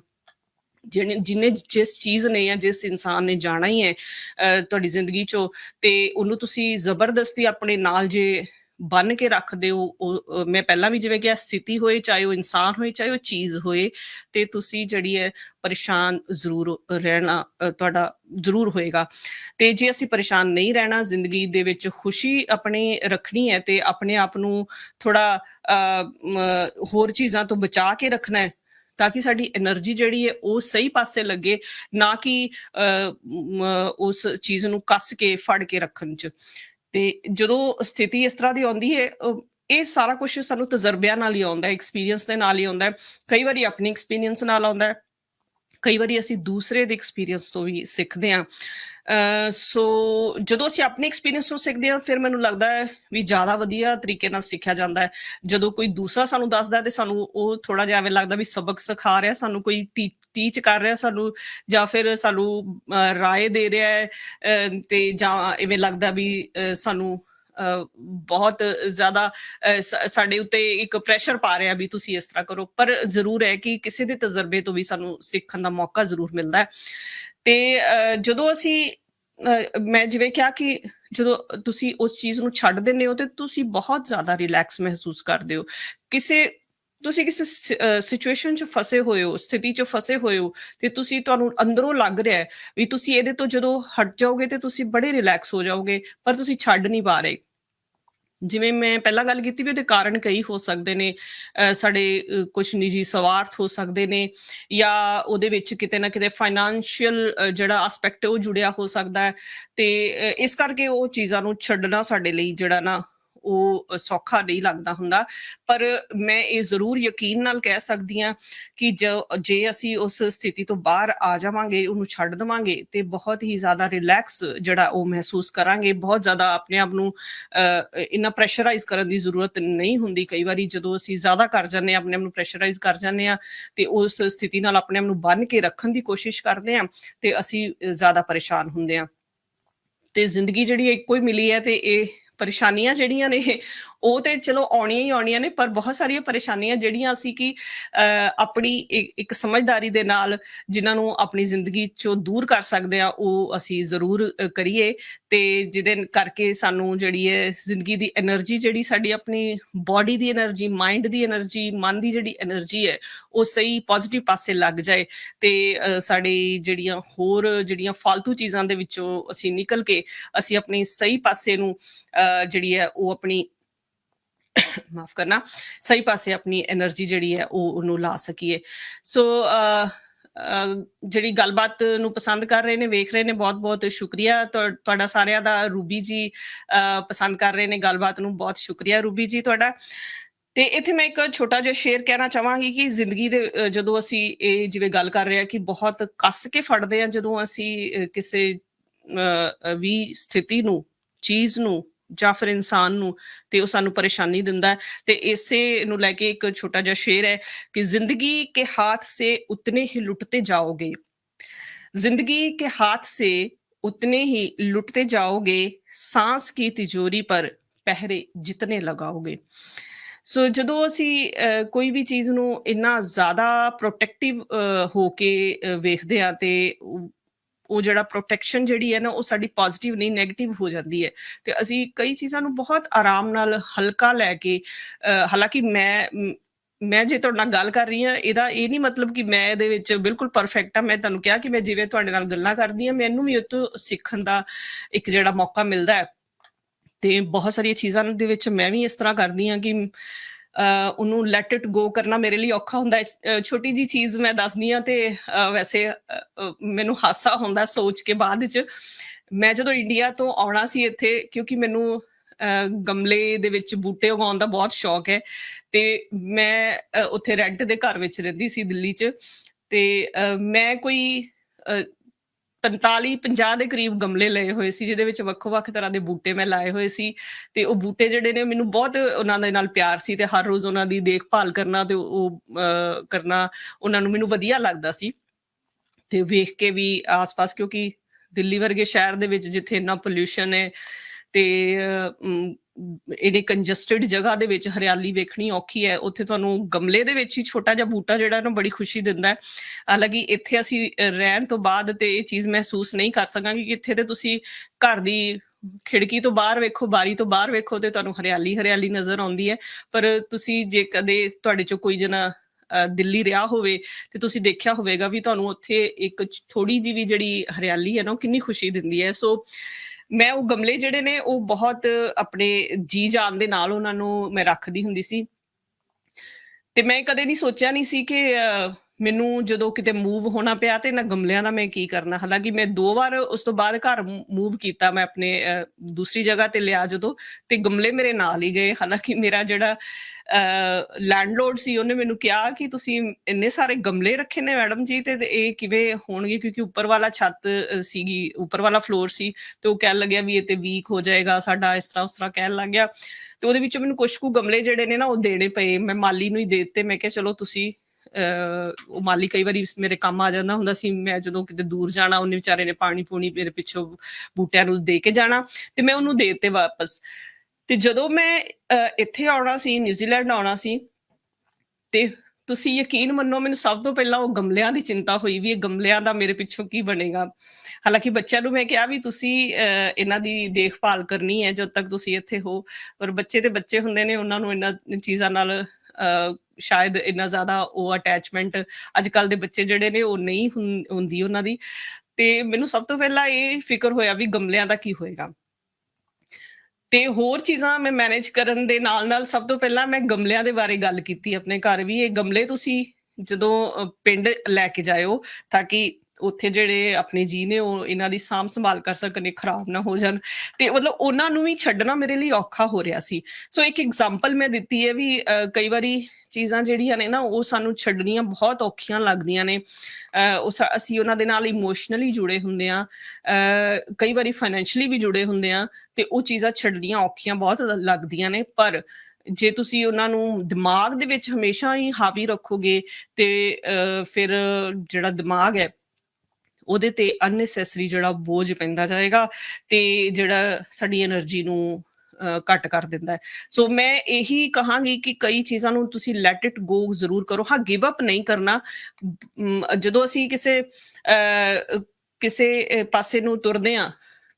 ਜਿਹਨੇ ਜਿਹਨੇ ਜਿਸ ਚੀਜ਼ ਨੇ ਜਾਂ ਜਿਸ ਇਨਸਾਨ ਨੇ ਜਾਣਾ ਹੀ ਹੈ ਅ, ਤੁਹਾਡੀ ਜ਼ਿੰਦਗੀ ਚੋਂ ਤੇ ਉਹਨੂੰ ਤੁਸੀਂ ਜ਼ਬਰਦਸਤੀ ਆਪਣੇ ਨਾਲ ਜੇ ਬੰਨ ਕੇ ਰੱਖਦੇ ਹੋ ਮੈਂ ਪਹਿਲਾਂ ਵੀ ਜਿਵੇਂ ਕਿ ਸਥਿਤੀ ਹੋਏ, ਚਾਹੇ ਉਹ ਇਨਸਾਨ ਹੋਏ, ਚਾਹੇ ਉਹ ਚੀਜ਼ ਹੋਏ, ਤੇ ਤੁਸੀਂ ਜਿਹੜੀ ਹੈ ਪਰੇਸ਼ਾਨ ਜ਼ਰੂਰ ਰਹਿਣਾ ਤੁਹਾਡਾ ਜ਼ਰੂਰ ਹੋਏਗਾ। ਤੇ ਜੇ ਅਸੀਂ ਪਰੇਸ਼ਾਨ ਨਹੀਂ ਰਹਿਣਾ, ਜ਼ਿੰਦਗੀ ਦੇ ਵਿੱਚ ਖੁਸ਼ੀ ਆਪਣੇ ਰੱਖਣੀ ਹੈ ਤੇ ਆਪਣੇ ਆਪ ਨੂੰ ਥੋੜਾ ਹੋਰ ਚੀਜ਼ਾਂ ਤੋਂ ਬਚਾ ਕੇ ਰੱਖਣਾ ਹੈ, ਤਾਂ ਕਿ ਸਾਡੀ એનર્ਜੀ ਜਿਹੜੀ ਹੈ ਉਹ ਸਹੀ ਪਾਸੇ ਲੱਗੇ, ਨਾ ਕਿ ਉਸ ਚੀਜ਼ ਨੂੰ ਕੱਸ ਕੇ, ਫੜ ਕੇ ਰੱਖਣ ਚ। ਤੇ ਜਦੋਂ ਸਥਿਤੀ ਇਸ ਤਰ੍ਹਾਂ ਦੀ ਆਉਂਦੀ ਹੈ ਇਹ ਸਾਰਾ ਕੁਝ ਸਾਨੂੰ ਤਜਰਬਿਆਂ ਨਾਲ ਹੀ ਆਉਂਦਾ ਹੈ ਐਕਸਪੀਰੀਅੰਸ ਦੇ ਨਾਲ ਹੀ ਆਉਂਦਾ ਹੈ। ਕਈ ਵਾਰੀ ਆਪਣੀ ਐਕਸਪੀਰੀਅੰਸ ਨਾਲ ਆਉਂਦਾ ਹੈ, ਕਈ ਵਾਰੀ ਅਸੀਂ ਦੂਸਰੇ ਦੇ ਐਕਸਪੀਰੀਅੰਸ ਤੋਂ ਵੀ ਸਿੱਖਦੇ ਹਾਂ। ਸੋ ਜਦੋਂ ਅਸੀਂ ਆਪਣੇ ਐਕਸਪੀਰੀਅੰਸ ਤੋਂ ਸਿੱਖਦੇ ਹਾਂ, ਫਿਰ ਮੈਨੂੰ ਲੱਗਦਾ ਹੈ ਵੀ ਜ਼ਿਆਦਾ ਵਧੀਆ ਤਰੀਕੇ ਨਾਲ ਸਿੱਖਿਆ ਜਾਂਦਾ ਹੈ। ਜਦੋਂ ਕੋਈ ਦੂਸਰਾ ਸਾਨੂੰ ਦੱਸਦਾ ਹੈ ਤੇ ਸਾਨੂੰ ਉਹ ਥੋੜਾ ਜਿਹਾ ਐਵੇਂ ਲੱਗਦਾ ਵੀ ਸਬਕ ਸਿਖਾ ਰਿਹਾ, ਸਾਨੂੰ ਕੋਈ ਟੀਚ ਕਰ ਰਿਹਾ ਸਾਨੂੰ ਜਾਂ ਫਿਰ ਸਾਨੂੰ ਰਾਏ ਦੇ ਰਿਹਾ ਹੈ ਤੇ ਜਾਂ ਐਵੇਂ ਲੱਗਦਾ ਵੀ ਸਾਨੂੰ ਬਹੁਤ ਜ਼ਿਆਦਾ ਸਾਡੇ ਉੱਤੇ ਇੱਕ ਪ੍ਰੈਸ਼ਰ ਪਾ ਰਿਹਾ ਵੀ ਤੁਸੀਂ ਇਸ ਤਰ੍ਹਾਂ ਕਰੋ। ਪਰ ਜ਼ਰੂਰ ਹੈ ਕਿ ਕਿਸੇ ਦੇ ਤਜਰਬੇ ਤੋਂ ਵੀ ਸਾਨੂੰ ਸਿੱਖਣ ਦਾ ਮੌਕਾ ਜ਼ਰੂਰ ਮਿਲਦਾ ਹੈ। ਤੇ ਜਦੋਂ ਅਸੀਂ ਮੈਂ ਜਿਵੇਂ ਕਿਹਾ ਕਿ ਜਦੋਂ ਤੁਸੀਂ ਉਸ ਚੀਜ਼ ਨੂੰ ਛੱਡ ਦਿੰਦੇ ਹੋ ਤੇ ਤੁਸੀਂ ਬਹੁਤ ਜ਼ਿਆਦਾ ਰਿਲੈਕਸ ਮਹਿਸੂਸ ਕਰਦੇ ਹੋ। ਕਿਸੇ, ਤੁਸੀਂ ਕਿਸੇ ਸਿਚੁਏਸ਼ਨ 'ਚ ਫਸੇ ਹੋਏ ਹੋ, ਸਥਿਤੀ 'ਚ ਫਸੇ ਹੋਏ ਹੋ ਤੇ ਤੁਸੀਂ ਤੁਹਾਨੂੰ ਅੰਦਰੋਂ ਲੱਗ ਰਿਹਾ ਹੈ ਵੀ ਤੁਸੀਂ ਇਹਦੇ ਤੋਂ ਜਦੋਂ ਹਟ ਜਾਓਗੇ ਤੇ ਤੁਸੀਂ ਬੜੇ ਰਿਲੈਕਸ ਹੋ ਜਾਓਗੇ, ਪਰ ਤੁਸੀਂ ਛੱਡ ਨਹੀਂ ਪਾ ਰਹੇ। ਜਿਵੇਂ ਮੈਂ ਪਹਿਲਾਂ ਗੱਲ ਕੀਤੀ ਵੀ ਉਹਦੇ ਕਾਰਨ ਕਈ ਹੋ ਸਕਦੇ ਨੇ, ਅਹ ਸਾਡੇ ਕੁਝ ਨਿੱਜੀ ਸਵਾਰਥ ਹੋ ਸਕਦੇ ਨੇ ਜਾਂ ਉਹਦੇ ਵਿੱਚ ਕਿਤੇ ਨਾ ਕਿਤੇ ਫਾਈਨੈਂਸ਼ੀਅਲ ਜਿਹੜਾ ਐਸਪੈਕਟ ਉਹ ਜੁੜਿਆ ਹੋ ਸਕਦਾ ਹੈ ਤੇ ਇਸ ਕਰਕੇ ਉਹ ਚੀਜ਼ਾਂ ਨੂੰ ਛੱਡਣਾ ਸਾਡੇ ਲਈ ਜਿਹੜਾ ਨਾ ਉਹ ਸੌਖਾ ਨਹੀਂ ਲੱਗਦਾ ਹੁੰਦਾ। ਪਰ ਮੈਂ ਇਹ ਜ਼ਰੂਰ ਯਕੀਨ ਨਾਲ ਕਹਿ ਸਕਦੀ ਹਾਂ ਕਿ ਜੇ ਅਸੀਂ ਉਸ ਸਥਿਤੀ ਤੋਂ ਬਾਹਰ ਆ ਜਾਵਾਂਗੇ ਉਹਨੂੰ ਛੱਡ ਦਵਾਂਗੇ ਤੇ ਬਹੁਤ ਹੀ ਜ਼ਿਆਦਾ ਰਿਲੈਕਸ ਜਿਹੜਾ ਉਹ ਮਹਿਸੂਸ ਕਰਾਂਗੇ। ਬਹੁਤ ਜ਼ਿਆਦਾ ਆਪਣੇ ਆਪ ਨੂੰ ਅਹ, ਪ੍ਰੈਸ਼ਰਾਈਜ਼ ਕਰਨ ਦੀ ਜ਼ਰੂਰਤ ਨਹੀਂ ਹੁੰਦੀ ਕਈ ਵਾਰੀ। ਜਦੋਂ ਅਸੀਂ ਜ਼ਿਆਦਾ ਕਰ ਜਾਂਦੇ ਹਾਂ ਆਪਣੇ ਆਪ ਨੂੰ ਪ੍ਰੈਸ਼ਰਾਈਜ਼ ਕਰ ਜਾਂਦੇ ਹਾਂ ਤੇ ਉਸ ਸਥਿਤੀ ਨਾਲ ਆਪਣੇ ਆਪ ਨੂੰ ਬੰਨ ਕੇ ਰੱਖਣ ਦੀ ਕੋਸ਼ਿਸ਼ ਕਰਦੇ ਹਾਂ ਤੇ ਅਸੀਂ ਜ਼ਿਆਦਾ ਪਰੇਸ਼ਾਨ ਹੁੰਦੇ ਹਾਂ। ਤੇ ਜ਼ਿੰਦਗੀ ਜਿਹੜੀ ਇੱਕੋ ਹੀ ਮਿਲੀ ਹੈ ਤੇ ਇਹ ਪਰੇਸ਼ਾਨੀਆਂ ਜਿਹੜੀਆਂ ਨੇ, ਉਹ ਤੇ ਚਲੋ ਆਉਣੀਆਂ ਹੀ ਆਉਣੀਆਂ ਨੇ, ਪਰ ਬਹੁਤ ਸਾਰੀਆਂ ਪਰੇਸ਼ਾਨੀਆਂ ਜਿਹੜੀਆਂ ਅਸੀਂ ਕਿ ਆਪਣੀ ਇੱਕ ਸਮਝਦਾਰੀ ਦੇ ਨਾਲ ਜਿਨ੍ਹਾਂ ਨੂੰ ਆਪਣੀ ਜ਼ਿੰਦਗੀ ਚੋਂ ਦੂਰ ਕਰ ਸਕਦੇ ਆ ਉਹ ਅਸੀਂ ਜ਼ਰੂਰ ਕਰੀਏ ਤੇ ਜਿਹਦੇ ਕਰਕੇ ਸਾਨੂੰ ਜਿਹੜੀ ਹੈ ਜ਼ਿੰਦਗੀ ਦੀ એનર્ਜੀ ਜਿਹੜੀ ਸਾਡੀ ਆਪਣੀ ਬਾਡੀ ਦੀ એનર્ਜੀ ਮਾਈਂਡ ਦੀ એનર્ਜੀ ਮਨ ਦੀ ਜਿਹੜੀ એનર્ਜੀ ਹੈ, ਉਹ ਸਹੀ ਪੋਜ਼ਿਟਿਵ ਪਾਸੇ ਲੱਗ ਜਾਏ ਤੇ ਸਾਡੇ ਜਿਹੜੀਆਂ ਹੋਰ ਜਿਹੜੀਆਂ ਫਾਲਤੂ ਚੀਜ਼ਾਂ ਦੇ ਵਿੱਚੋਂ ਅਸੀਂ ਨਿਕਲ ਕੇ ਅਸੀਂ ਆਪਣੀ ਸਹੀ ਪਾਸੇ ਨੂੰ ਜਿਹੜੀ ਹੈ, ਉਹ ਆਪਣੀ ਮਾਫ ਕਰਨਾ, ਸਹੀ ਪਾਸੇ ਆਪਣੀ એનર્ਜੀ ਜਿਹੜੀ ਹੈ, ਉਹ ਉਹਨੂੰ ਲਾ ਸਕੀਏ। ਸੋ ਜਿਹੜੀ ਗੱਲਬਾਤ ਨੂੰ ਪਸੰਦ ਕਰ ਰਹੇ ਨੇ, ਵੇਖ ਰਹੇ ਨੇ, ਬਹੁਤ-ਬਹੁਤ ਸ਼ੁਕਰੀਆ ਤੁਹਾਡਾ ਸਾਰਿਆਂ ਦਾ। ਰੂਬੀ ਜੀ ਪਸੰਦ ਕਰ ਰਹੇ ਨੇ ਗੱਲਬਾਤ ਨੂੰ, ਬਹੁਤ ਸ਼ੁਕਰੀਆ ਰੂਬੀ ਜੀ ਤੁਹਾਡਾ। ਤੇ ਇੱਥੇ ਮੈਂ ਇੱਕ ਛੋਟਾ ਜਿਹਾ ਸ਼ੇਅਰ ਕਹਿਣਾ ਚਾਹਾਂਗੀ ਕਿ ਜ਼ਿੰਦਗੀ ਦੇ ਜਦੋਂ ਅਸੀਂ ਇਹ ਜਿਵੇਂ ਗੱਲ ਕਰ ਰਹੇ ਆ ਕਿ ਬਹੁਤ ਕੱਸ ਕੇ ਫੜਦੇ ਆ ਜਦੋਂ ਅਸੀਂ ਕਿਸੇ ਵੀ ਸਥਿਤੀ ਨੂੰ, ਚੀਜ਼ ਨੂੰ ਜਾਂ ਫਿਰ ਇਨਸਾਨ ਨੂੰ ਤੇ ਉਹ ਸਾਨੂੰ ਪਰੇਸ਼ਾਨੀ ਦਿੰਦਾ ਹੈ ਤੇ ਇਸੇ ਨੂੰ ਲੈ ਕੇ ਇੱਕ ਛੋਟਾ ਜਿਹਾ ਸ਼ੇਰ ਹੈ कि जिंदगी के हाथ से उतने ही लुटते जाओगे जिंदगी के हाथ से उतने ही लुटते जाओगे सांस की तिजोरी पर ਪਹਿਰੇ ਜਿਤਨੇ ਲਗਾਓਗੇ ਸੋ ਜਦੋਂ ਅਸੀਂ ਅਹ, ਕੋਈ ਵੀ ਚੀਜ਼ ਨੂੰ ਇੰਨਾ ਜ਼ਿਆਦਾ ਪ੍ਰੋਟੈਕਟਿਵ ਹੋ ਕੇ ਅਹ, ਵੇਖਦੇ ਆ ਤੇ ਉਹ ਜਿਹੜਾ ਪ੍ਰੋਟੈਕਸ਼ਨ ਜਿਹੜੀ ਹੈ ਨਾ, ਉਹ ਸਾਡੀ ਪੋਜ਼ਿਟਿਵ ਨਹੀਂ 네ਗੇਟਿਵ ਹੋ ਜਾਂਦੀ ਹੈ। ਤੇ ਅਸੀਂ ਕਈ ਚੀਜ਼ਾਂ ਨੂੰ ਬਹੁਤ ਆਰਾਮ ਨਾਲ ਹਲਕਾ ਲੈ ਕੇ ਹਾਲਾਂਕਿ ਮੈਂ ਮੈਂ ਜੇ ਤੁਹਾਡੇ ਨਾਲ ਗੱਲ ਕਰ ਰਹੀ ਹਾਂ, ਇਹਦਾ ਇਹ ਨਹੀਂ ਮਤਲਬ ਕਿ ਮੈਂ ਇਹਦੇ ਵਿੱਚ ਬਿਲਕੁਲ ਪਰਫੈਕਟ ਆ ਮੈਂ ਤੁਹਾਨੂੰ ਕਿਹਾ ਕਿ ਮੈਂ ਜਿਵੇਂ ਤੁਹਾਡੇ ਨਾਲ ਗੱਲਾਂ ਕਰਦੀ ਹਾਂ, ਮੈਨੂੰ ਵੀ ਉਹ ਤੋਂ ਸਿੱਖਣ ਦਾ ਇੱਕ ਜਿਹੜਾ ਮੌਕਾ ਮਿਲਦਾ ਹੈ। ਤੇ ਬਹੁਤ ਸਾਰੀਆਂ ਚੀਜ਼ਾਂ ਦੇ ਵਿੱਚ ਮੈਂ ਵੀ ਇਸ ਤਰ੍ਹਾਂ ਕਰਦੀ ਹਾਂ ਕਿ ਉਹਨੂੰ ਲੈਟ ਇਟ ਗੋ ਕਰਨਾ ਮੇਰੇ ਲਈ ਔਖਾ ਹੁੰਦਾ ਹੈ। ਛੋਟੀ ਜੀ ਚੀਜ਼ ਮੈਂ ਦੱਸਦੀ ਹਾਂ ਤੇ ਵੈਸੇ ਮੈਨੂੰ ਹਾਸਾ ਹੁੰਦਾ ਸੋਚ ਕੇ ਬਾਅਦ ਵਿੱਚ ਮੈਂ ਜਦੋਂ ਇੰਡੀਆ ਤੋਂ ਆਉਣਾ ਸੀ ਇੱਥੇ, ਕਿਉਂਕਿ ਮੈਨੂੰ ਗਮਲੇ ਦੇ ਵਿੱਚ ਬੂਟੇ ਉਗਾਉਣ ਦਾ ਬਹੁਤ ਸ਼ੌਕ ਹੈ। ਤੇ ਮੈਂ ਉੱਥੇ ਰੈਂਟ ਦੇ ਘਰ ਵਿੱਚ ਰਹਿੰਦੀ ਸੀ ਦਿੱਲੀ 'ਚ। ਤੇ ਮੈਂ ਕੋਈ 45 50 ਦੇ ਕਰੀਬ ਗਮਲੇ ਲਏ ਹੋਏ ਸੀ ਜਿਹਦੇ ਵਿੱਚ ਵੱਖੋ-ਵੱਖ ਤਰ੍ਹਾਂ ਦੇ ਬੂਟੇ ਮੈਂ ਲਾਏ ਹੋਏ ਸੀ। ਤੇ ਉਹ ਬੂਟੇ ਜਿਹੜੇ ਨੇ ਮੈਨੂੰ ਬਹੁਤ ਉਹਨਾਂ ਦੇ ਨਾਲ ਪਿਆਰ ਸੀ ਤੇ ਹਰ ਰੋਜ਼ ਉਹਨਾਂ ਦੀ ਦੇਖਭਾਲ ਕਰਨਾ ਤੇ ਉਹ ਅਹ, ਕਰਨਾ ਉਹਨਾਂ ਨੂੰ ਮੈਨੂੰ ਵਧੀਆ ਲੱਗਦਾ ਸੀ। ਤੇ ਵੇਖ ਕੇ ਵੀ ਆਸ-ਪਾਸ ਕਿਉਂਕਿ ਦਿੱਲੀ ਵਰਗੇ ਸ਼ਹਿਰ ਦੇ ਵਿੱਚ ਜਿੱਥੇ ਇੰਨਾ ਪੋਲਿਊਸ਼ਨ ਹੈ ਤੇ ਇਹਨੇ ਕੰਜਸਟਡ ਜਗ੍ਹਾ ਦੇ ਵਿੱਚ ਹਰਿਆਲੀ ਵੇਖਣੀ ਔਖੀ ਹੈ, ਉੱਥੇ ਤੁਹਾਨੂੰ ਗਮਲੇ ਦੇ ਵਿੱਚ ਹੀ ਛੋਟਾ ਜਿਹਾ ਬੂਟਾ ਜਿਹੜਾ ਨਾ ਬੜੀ ਖੁਸ਼ੀ ਦਿੰਦਾ ਹੈ। ਹਾਲਾਂਕਿ ਇੱਥੇ ਅਸੀਂ ਰਹਿਣ ਤੋਂ ਬਾਅਦ ਤੇ ਇਹ ਚੀਜ਼ ਮਹਿਸੂਸ ਨਹੀਂ ਕਰ ਸਕਾਂਗੇ ਕਿ ਇੱਥੇ ਤੇ ਤੁਸੀਂ ਘਰ ਦੀ ਖਿੜਕੀ ਤੋਂ ਬਾਹਰ ਵੇਖੋ, ਬਾਰੀ ਤੋਂ ਬਾਹਰ ਵੇਖੋ ਤੇ ਤੁਹਾਨੂੰ ਹਰਿਆਲੀ ਹਰਿਆਲੀ ਨਜ਼ਰ ਆਉਂਦੀ ਹੈ। ਪਰ ਤੁਸੀਂ ਜੇ ਕਦੇ ਤੁਹਾਡੇ ਚੋਂ ਕੋਈ ਜਣਾ ਦਿੱਲੀ ਰਿਹਾ ਹੋਵੇ ਤੇ ਤੁਸੀਂ ਦੇਖਿਆ ਹੋਵੇਗਾ ਵੀ ਤੁਹਾਨੂੰ ਉੱਥੇ ਇੱਕ ਥੋੜੀ ਜਿਹੀ ਵੀ ਜਿਹੜੀ ਹਰਿਆਲੀ ਹੈ ਨਾ, ਉਹ ਕਿੰਨੀ ਖੁਸ਼ੀ ਦਿੰਦੀ ਹੈ। ਸੋ ਮੈਂ ਉਹ ਗਮਲੇ ਜਿਹੜੇ ਨੇ ਉਹ ਬਹੁਤ ਆਪਣੇ ਜੀ ਜਾਨ ਦੇ ਨਾਲ ਉਹਨਾਂ ਨੂੰ ਮੈਂ ਰੱਖਦੀ ਹੁੰਦੀ ਸੀ। ਤੇ ਮੈਂ ਕਦੇ ਨਹੀਂ ਸੋਚਿਆ ਨਹੀਂ ਸੀ ਕਿ ਅਹ, ਮੈਨੂੰ ਜਦੋਂ ਕਿਤੇ ਮੂਵ ਹੋਣਾ ਪਿਆ ਤੇ ਇਹਨਾਂ ਗਮਲਿਆਂ ਦਾ ਮੈਂ ਕੀ ਕਰਨਾ? ਹਾਲਾਂਕਿ ਮੈਂ ਦੋ ਵਾਰ ਉਸ ਤੋਂ ਬਾਅਦ ਘਰ ਮੂਵ ਕੀਤਾ ਮੈਂ ਆਪਣੇ ਦੂਸਰੀ ਜਗ੍ਹਾ ਤੇ ਲਿਆ ਜਦੋਂ ਤੇ ਗਮਲੇ ਮੇਰੇ ਨਾਲ ਹੀ ਗਏ। ਹਾਲਾਂਕਿ ਮੇਰਾ ਜਿਹੜਾ ਲੈਂਡਲੋਰਡ ਸੀ ਉਹਨੇ ਮੈਨੂੰ ਕਿਹਾ ਕਿ ਤੁਸੀਂ ਇੰਨੇ ਸਾਰੇ ਗਮਲੇ ਰੱਖੇ ਨੇ ਮੈਡਮ ਜੀ ਤੇ ਇਹ ਕਿਵੇਂ ਹੋਣਗੇ? ਕਿਉਂਕਿ ਉੱਪਰ ਵਾਲਾ ਛੱਤ ਸੀਗੀ, ਉੱਪਰ ਵਾਲਾ ਫਲੋਰ ਸੀ ਤੇ ਉਹ ਕਹਿਣ ਲੱਗਿਆ ਵੀ ਇਹ ਤੇ ਵੀਕ ਹੋ ਜਾਏਗਾ, ਸਾਡਾ ਇਸ ਤਰ੍ਹਾਂ ਉਸ ਤਰ੍ਹਾਂ ਕਹਿਣ ਲੱਗ ਗਿਆ। ਤੇ ਉਹਦੇ ਵਿੱਚੋਂ ਮੈਨੂੰ ਕੁਝ ਕੁ ਗਮਲੇ ਜਿਹੜੇ ਨੇ ਨਾ ਉਹ ਦੇਣੇ ਪਏ। ਮੈਂ ਮਾਲੀ ਨੂੰ ਹੀ ਦੇ ਦਿੱਤੇ। ਮੈਂ ਕਿਹਾ ਚਲੋ ਤੁਸੀਂ ਉਹ ਮਾਲੀ ਕਈ ਵਾਰੀ ਮੇਰੇ ਕੰਮ ਆ ਜਾਂਦਾ ਹੁੰਦਾ ਸੀ ਮੈਂ ਜਦੋਂ ਕਿਤੇ ਦੂਰ ਜਾਣਾ ਉਹਨੇ ਵਿਚਾਰੇ ਨੇ ਪਾਣੀ ਪੂਣੀ ਮੇਰੇ ਪਿੱਛੋਂ ਬੂਟਿਆਂ ਨੂੰ ਦੇ ਕੇ ਜਾਣਾ ਤੇ ਮੈਂ ਉਹਨੂੰ ਦੇ ਦਿੱਤੇ ਵਾਪਸ। ਤੇ ਜਦੋਂ ਮੈਂ ਇੱਥੇ ਆਉਣਾ ਸੀ ਨਿਊਜ਼ੀਲੈਂਡ ਆਉਣਾ ਸੀ ਤੇ ਤੁਸੀਂ ਯਕੀਨ ਮੰਨੋ ਮੈਨੂੰ ਸਭ ਤੋਂ ਪਹਿਲਾਂ ਉਹ ਗਮਲਿਆਂ ਦੀ ਚਿੰਤਾ ਹੋਈ ਵੀ ਇਹ ਗਮਲਿਆਂ ਦਾ ਮੇਰੇ ਪਿੱਛੋਂ ਕੀ ਬਣੇਗਾ। ਹਾਲਾਂਕਿ ਬੱਚਿਆਂ ਨੂੰ ਮੈਂ ਕਿਹਾ ਵੀ ਤੁਸੀਂ ਅਹ, ਇਹਨਾਂ ਦੀ ਦੇਖਭਾਲ ਕਰਨੀ ਹੈ ਜਦ ਤੱਕ ਤੁਸੀਂ ਇੱਥੇ ਹੋ। ਪਰ ਬੱਚੇ ਤੇ ਬੱਚੇ ਹੁੰਦੇ ਨੇ ਉਹਨਾਂ ਨੂੰ ਇਹਨਾਂ ਚੀਜ਼ਾਂ ਨਾਲ ਸ਼ਾਇਦ ਇੰਨਾ ਜ਼ਿਆਦਾ ਉਹ ਅਟੈਚਮੈਂਟ ਅੱਜ ਕੱਲ ਦੇ ਬੱਚੇ ਜਿਹੜੇ ਨੇ ਉਹ ਨਹੀਂ ਹੁੰਦੀ ਉਹਨਾਂ ਦੀ। ਤੇ ਮੈਨੂੰ ਸਭ ਤੋਂ ਪਹਿਲਾਂ ਇਹ ਫਿਕਰ ਹੋਇਆ ਵੀ ਗਮਲਿਆਂ ਦਾ ਕੀ ਹੋਏਗਾ। ਤੇ ਹੋਰ ਚੀਜ਼ਾਂ ਮੈਂ ਮੈਨੇਜ ਕਰਨ ਦੇ ਨਾਲ ਨਾਲ ਸਭ ਤੋਂ ਪਹਿਲਾਂ ਮੈਂ ਗਮਲਿਆਂ ਦੇ ਬਾਰੇ ਗੱਲ ਕੀਤੀ ਆਪਣੇ ਘਰ ਵੀ। ਇਹ ਗਮਲੇ ਤੁਸੀਂ ਜਦੋਂ ਪਿੰਡ ਲੈ ਕੇ ਜਾਇਓ ਤਾਂ ਕਿ ਉੱਥੇ ਜਿਹੜੇ ਆਪਣੇ ਜੀ ਨੇ, ਉਹ ਇਹਨਾਂ ਦੀ ਸਾਂਭ ਸੰਭਾਲ ਕਰ ਸਕਣ ਖਰਾਬ ਨਾ ਹੋ ਜਾਣ। ਤੇ ਮਤਲਬ ਉਹਨਾਂ ਨੂੰ ਵੀ ਛੱਡਣਾ ਮੇਰੇ ਲਈ ਔਖਾ ਹੋ ਰਿਹਾ ਸੀ। ਸੋ ਇੱਕ ਐਗਜ਼ਾਮਪਲ ਮੈਂ ਦਿੱਤੀ ਹੈ ਵੀ ਕਈ ਵਾਰੀ ਚੀਜ਼ਾਂ ਜਿਹੜੀਆਂ ਨੇ ਨਾ, ਉਹ ਸਾਨੂੰ ਛੱਡਣੀਆਂ ਬਹੁਤ ਔਖੀਆਂ ਲੱਗਦੀਆਂ ਨੇ। ਉਹ ਸਾ- ਅਸੀਂ ਉਹਨਾਂ ਦੇ ਨਾਲ ਇਮੋਸ਼ਨਲੀ ਜੁੜੇ ਹੁੰਦੇ ਆ ਕਈ ਵਾਰੀ ਫਾਈਨੈਂਸ਼ਲੀ ਵੀ ਜੁੜੇ ਹੁੰਦੇ ਆ ਤੇ ਉਹ ਚੀਜ਼ਾਂ ਛੱਡਣੀਆਂ ਔਖੀਆਂ ਬਹੁਤ ਲੱਗਦੀਆਂ ਨੇ। ਪਰ ਜੇ ਤੁਸੀਂ ਉਹਨਾਂ ਨੂੰ ਦਿਮਾਗ ਦੇ ਵਿੱਚ ਹਮੇਸ਼ਾ ਹੀ ਹਾਵੀ ਰੱਖੋਗੇ ਤੇ ਫਿਰ ਜਿਹੜਾ ਦਿਮਾਗ ਹੈ ਉਹਦੇ ਤੇ ਅਨਨੈਸੈਸਰੀ ਜਿਹੜਾ ਬੋਝ ਪੈਂਦਾ ਜਾਏਗਾ ਤੇ ਜਿਹੜਾ ਸਾਡੀ એનર્ਜੀ ਨੂੰ ਘਟ ਕਰ ਦਿੰਦਾ ਹੈ। ਸੋ ਮੈਂ ਇਹੀ ਕਹਾਂਗੀ ਕਿ ਕਈ ਚੀਜ਼ਾਂ ਨੂੰ ਤੁਸੀਂ ਲੈਟ ਇਟ ਗੋ ਜ਼ਰੂਰ ਕਰੋ। ਹਾਂ ਗਿਵ ਅਪ ਨਹੀਂ ਕਰਨਾ। ਜਦੋਂ ਅਸੀਂ ਕਿਸੇ ਕਿਸੇ ਪਾਸੇ ਨੂੰ ਤੁਰਦੇ ਆ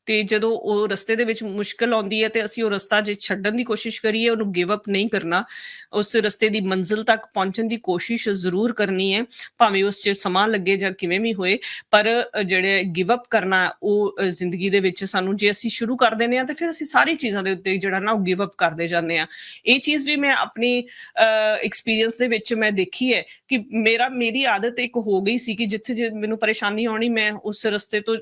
ਤੇ ਜਦੋਂ ਉਹ ਰਸਤੇ ਦੇ ਵਿੱਚ ਮੁਸ਼ਕਲ ਆਉਂਦੀ ਹੈ ਤੇ ਅਸੀਂ ਉਹ ਰਸਤਾ ਜੇ ਛੱਡਣ ਦੀ ਕੋਸ਼ਿਸ਼ ਕਰੀਏ, ਉਹਨੂੰ ਗਿਵ ਅਪ ਨਹੀਂ ਕਰਨਾ, ਉਸ ਰਸਤੇ ਦੀ ਮੰਜ਼ਿਲ ਤੱਕ ਪਹੁੰਚਣ ਦੀ ਕੋਸ਼ਿਸ਼ ਜ਼ਰੂਰ ਕਰਨੀ ਹੈ, ਭਾਵੇਂ ਉਸ 'ਚ ਸਮਾਂ ਲੱਗੇ ਜਾਂ ਕਿਵੇਂ ਵੀ ਹੋਏ, ਪਰ ਜਿਹੜੇ ਗਿਵ ਅਪ ਕਰਨਾ ਉਹ ਜ਼ਿੰਦਗੀ ਦੇ ਵਿੱਚ ਸਾਨੂੰ ਜੇ ਅਸੀਂ ਸ਼ੁਰੂ ਕਰ ਦਿੰਦੇ ਆ ਤੇ ਫਿਰ ਅਸੀਂ ਸਾਰੀ ਚੀਜ਼ਾਂ ਦੇ ਉੱਤੇ ਜਿਹੜਾ ਨਾ, ਉਹ ਗਿਵ ਅਪ ਕਰਦੇ ਜਾਂਦੇ ਆ ਇਹ ਚੀਜ਼ ਵੀ ਮੈਂ ਆਪਣੀ ਐਕਸਪੀਰੀਅੰਸ ਦੇ ਵਿੱਚ ਮੈਂ ਦੇਖੀ ਹੈ ਕਿ ਮੇਰਾ, ਮੇਰੀ ਆਦਤ ਇੱਕ ਹੋ ਗਈ ਸੀ ਕਿ ਜਿੱਥੇ ਜੇ ਮੈਨੂੰ ਪਰੇਸ਼ਾਨੀ ਆਉਣੀ, ਮੈਂ ਉਸ ਰਸਤੇ ਤੋਂ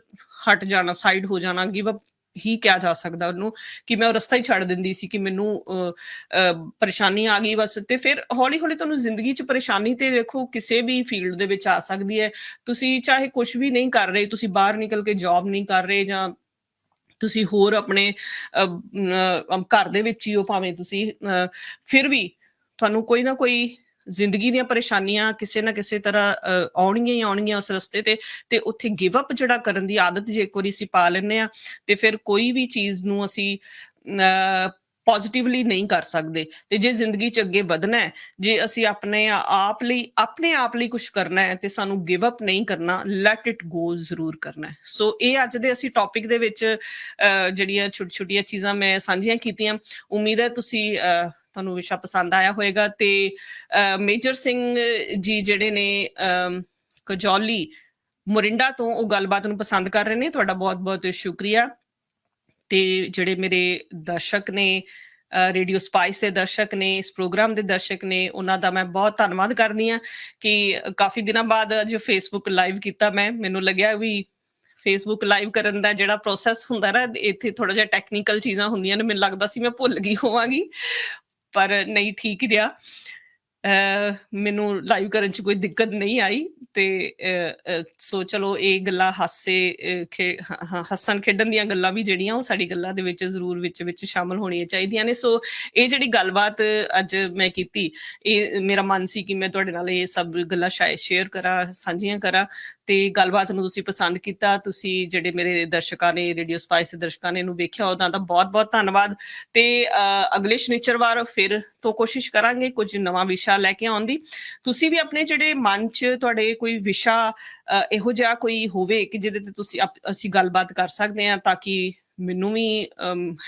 ਹਟ ਜਾਣਾ ਸਾਈਡ ਹੋ ਜਾਣਾ ਗਿਵ ਅਪ ਹੀ ਕਿਹਾ ਜਾ ਸਕਦਾ ਉਹਨੂੰ ਕਿ ਮੈਂ ਉਹ ਰਸਤਾ ਹੀ ਛੱਡ ਦਿੰਦੀ ਸੀ ਕਿ ਮੈਨੂੰ ਪਰੇਸ਼ਾਨੀ ਆ ਗਈ ਬਸ। ਤੇ ਫਿਰ ਹੌਲੀ ਹੌਲੀ ਤੁਹਾਨੂੰ ਜ਼ਿੰਦਗੀ 'ਚ ਪਰੇਸ਼ਾਨੀ ਤੇ ਦੇਖੋ ਕਿਸੇ ਵੀ ਫੀਲਡ ਦੇ ਵਿੱਚ ਆ ਸਕਦੀ ਹੈ। ਤੁਸੀਂ ਚਾਹੇ ਕੁਝ ਵੀ ਨਹੀਂ ਕਰ ਰਹੇ, ਤੁਸੀਂ ਬਾਹਰ ਨਿਕਲ ਕੇ ਜੌਬ ਨਹੀਂ ਕਰ ਰਹੇ ਜਾਂ ਤੁਸੀਂ ਹੋਰ ਆਪਣੇ ਘਰ ਦੇ ਵਿੱਚ ਹੀ ਹੋ ਭਾਵੇਂ ਤੁਸੀਂ ਫਿਰ ਵੀ ਤੁਹਾਨੂੰ ਕੋਈ ਨਾ ਕੋਈ ਜ਼ਿੰਦਗੀ ਦੀਆਂ ਪਰੇਸ਼ਾਨੀਆਂ ਕਿਸੇ ਨਾ ਕਿਸੇ ਤਰ੍ਹਾਂ ਆਉਣਗੀਆਂ ਹੀ ਆਉਣਗੀਆਂ ਉਸ ਰਸਤੇ ਤੇ ਤੇ ਉੱਥੇ ਗਿਵ ਅਪ ਜਿਹੜਾ ਕਰਨ ਦੀ ਆਦਤ ਜੇ ਇੱਕ ਵਾਰੀ ਅਸੀਂ ਪਾ ਲੈਂਦੇ ਆ ਤੇ ਫਿਰ ਕੋਈ ਵੀ ਚੀਜ਼ ਨੂੰ ਅਸੀਂ ਪੋਜ਼ਿਟਿਵਲੀ ਨਹੀਂ ਕਰ ਸਕਦੇ। ਤੇ ਜੇ ਜ਼ਿੰਦਗੀ 'ਚ ਅੱਗੇ ਵਧਣਾ ਹੈ, ਜੇ ਅਸੀਂ ਆਪਣੇ ਆਪ ਲਈ, ਆਪਣੇ ਆਪ ਲਈ ਕੁਝ ਕਰਨਾ ਹੈ, ਤੇ ਸਾਨੂੰ ਗਿਵ ਅਪ ਨਹੀਂ ਕਰਨਾ ਲੈਟ ਇਟ ਗੋ ਜ਼ਰੂਰ ਕਰਨਾ ਹੈ। ਸੋ ਇਹ ਅੱਜ ਦੇ ਅਸੀਂ ਟੌਪਿਕ ਦੇ ਵਿੱਚ ਜਿਹੜੀਆਂ ਛੋਟੀ ਛੋਟੀਆਂ ਚੀਜ਼ਾਂ ਮੈਂ ਸਾਂਝੀਆਂ ਕੀਤੀਆਂ, ਉਮੀਦ ਹੈ ਤੁਸੀਂ ਤੁਹਾਨੂੰ ਵਿਸ਼ਾ ਪਸੰਦ ਆਇਆ ਹੋਵੇਗਾ ਤੇ ਮੇਜਰ ਸਿੰਘ ਜੀ ਜਿਹੜੇ ਨੇ ਅਮ, ਕਜੌਲੀ ਮੋਰਿੰਡਾ ਤੋਂ ਉਹ ਗੱਲਬਾਤ ਨੂੰ ਪਸੰਦ ਕਰ ਰਹੇ ਨੇ। ਤੁਹਾਡਾ ਬਹੁਤ-ਬਹੁਤ ਸ਼ੁਕਰੀਆ। ਤੇ ਜਿਹੜੇ ਮੇਰੇ ਦਰਸ਼ਕ ਨੇ ਰੇਡੀਓ ਸਪਾਈਸ ਦੇ ਦਰਸ਼ਕ ਨੇ ਇਸ ਪ੍ਰੋਗਰਾਮ ਦੇ ਦਰਸ਼ਕ ਨੇ ਉਹਨਾਂ ਦਾ ਮੈਂ ਬਹੁਤ ਧੰਨਵਾਦ ਕਰਦੀ ਆ ਕਿ ਕਾਫੀ ਦਿਨਾਂ ਬਾਅਦ ਅੱਜ ਫੇਸਬੁੱਕ ਲਾਈਵ ਕੀਤਾ ਮੈਂ। ਮੈਨੂੰ ਲੱਗਿਆ ਵੀ ਫੇਸਬੁੱਕ ਲਾਈਵ ਕਰਨ ਦਾ ਜਿਹੜਾ ਪ੍ਰੋਸੈਸ ਹੁੰਦਾ ਨਾ ਇੱਥੇ ਥੋੜਾ ਜਿਹਾ ਟੈਕਨੀਕਲ ਚੀਜ਼ਾਂ ਹੁੰਦੀਆਂ ਨੇ ਮੈਨੂੰ ਲੱਗਦਾ ਸੀ ਮੈਂ ਭੁੱਲ ਗਈ ਹੋਵਾਂਗੀ। ਪਰ ਨਹੀਂ ਠੀਕ ਰਿਹਾ। ਮੈਨੂੰ ਲਾਈਵ ਕਰਨ ਚ ਕੋਈ ਦਿੱਕਤ ਨਹੀਂ ਆਈ ਤੇ ਸੋ ਚਲੋ ਇਹ ਗੱਲਾਂ ਹਾਸੇ ਹੱਸਣ ਖੇਡਣ ਦੀਆਂ ਗੱਲਾਂ ਵੀ ਜਿਹੜੀਆਂ ਉਹ ਸਾਡੀ ਗੱਲਾਂ ਦੇ ਵਿੱਚ ਜ਼ਰੂਰ ਵਿੱਚ ਵਿੱਚ ਸ਼ਾਮਲ ਹੋਣੀਆਂ ਚਾਹੀਦੀਆਂ ਨੇ। ਸੋ ਇਹ ਜਿਹੜੀ ਗੱਲਬਾਤ ਅੱਜ ਮੈਂ ਕੀਤੀ, ਇਹ ਮੇਰਾ ਮਨ ਸੀ ਕਿ ਮੈਂ ਤੁਹਾਡੇ ਨਾਲ ਇਹ ਸਭ ਗੱਲਾਂ ਸ਼ਾਇਦ ਸ਼ੇਅਰ ਕਰਾਂ, ਸਾਂਝੀਆਂ ਕਰਾਂ। ਤੇ ਗੱਲਬਾਤ ਨੂੰ ਤੁਸੀਂ ਪਸੰਦ ਕੀਤਾ ਤੁਸੀਂ ਜਿਹੜੇ ਮੇਰੇ ਦਰਸ਼ਕਾਂ ਨੇ ਰੇਡੀਓ ਸਪਾਈਸ ਦੇ ਦਰਸ਼ਕਾਂ ਨੇ ਇਹਨੂੰ ਵੇਖਿਆ ਉਹਨਾਂ ਦਾ ਬਹੁਤ-ਬਹੁਤ ਧੰਨਵਾਦ। ਤੇ ਅਹ, ਅਗਲੇ ਸ਼ਨੀਚਰਵਾਰ ਫਿਰ ਤੋਂ ਕੋਸ਼ਿਸ਼ ਕਰਾਂਗੇ ਕੁਝ ਨਵਾਂ ਵਿਸ਼ਾ ਲੈ ਕੇ ਆਉਣ ਦੀ। ਤੁਸੀਂ ਵੀ ਆਪਣੇ ਜਿਹੜੇ ਮਨ 'ਚ ਤੁਹਾਡੇ ਕੋਈ ਵਿਸ਼ਾ ਇਹੋ ਜਿਹਾ ਕੋਈ ਹੋਵੇ ਕਿ ਜਿਹਦੇ ਤੇ ਤੁਸੀਂ ਅਸੀਂ ਗੱਲਬਾਤ ਕਰ ਸਕਦੇ ਹਾਂ ਤਾਂ ਕਿ ਮੈਨੂੰ ਵੀ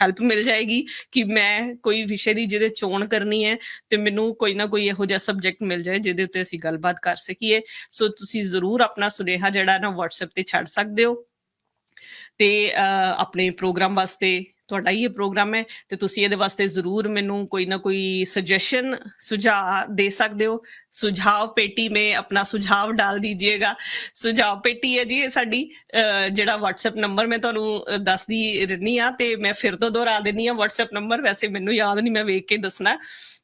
ਹੈਲਪ ਮਿਲ ਜਾਏਗੀ ਕਿ ਮੈਂ ਕੋਈ ਵਿਸ਼ੇ ਦੀ ਜਿਹਦੇ ਚੋਣ ਕਰਨੀ ਹੈ ਤੇ ਮੈਨੂੰ ਕੋਈ ਨਾ ਕੋਈ ਇਹੋ ਜਿਹਾ ਸਬਜੈਕਟ ਮਿਲ ਜਾਏ ਜਿਹਦੇ ਉੱਤੇ ਅਸੀਂ ਗੱਲਬਾਤ ਕਰ ਸਕੀਏ। ਸੋ ਤੁਸੀਂ ਜ਼ਰੂਰ ਆਪਣਾ ਸੁਨੇਹਾ ਜਿਹੜਾ ਨਾ WhatsApp ਤੇ ਛੱਡ ਸਕਦੇ ਹੋ। ਤੇ ਆਪਣੇ ਪ੍ਰੋਗਰਾਮ ਵਾਸਤੇ ਤੁਹਾਡਾ ਹੀ ਇਹ ਪ੍ਰੋਗਰਾਮ ਹੈ ਤੇ ਤੁਸੀਂ ਇਹਦੇ ਵਾਸਤੇ ਜ਼ਰੂਰ ਮੈਨੂੰ ਕੋਈ ਨਾ ਕੋਈ ਸੁਜੈਸ਼ਨ ਸੁਝਾਅ ਦੇ ਸਕਦੇ ਹੋ। ਸੁਝਾਅ ਪੇਟੀ ਮੇ ਆਪਣਾ ਸੁਝਾਅ ਡਾਲ ਦੀਜੀਏਗਾ। ਸੁਝਾਅ ਪੇਟੀ ਹੈ ਜੀ, ਇਹ ਸਾਡੀ ਜਿਹੜਾ WhatsApp ਨੰਬਰ ਮੈਂ ਤੁਹਾਨੂੰ ਦੱਸਦੀ ਰਹਿਣੀ ਆ ਤੇ ਮੈਂ ਫਿਰ ਤੋਂ ਦੁਹਰਾ ਦਿੰਨੀ ਆ WhatsApp ਨੰਬਰ ਵੈਸੇ ਮੈਨੂੰ ਯਾਦ ਨਹੀਂ, ਮੈਂ ਵੇਖ ਕੇ ਦੱਸਣਾ।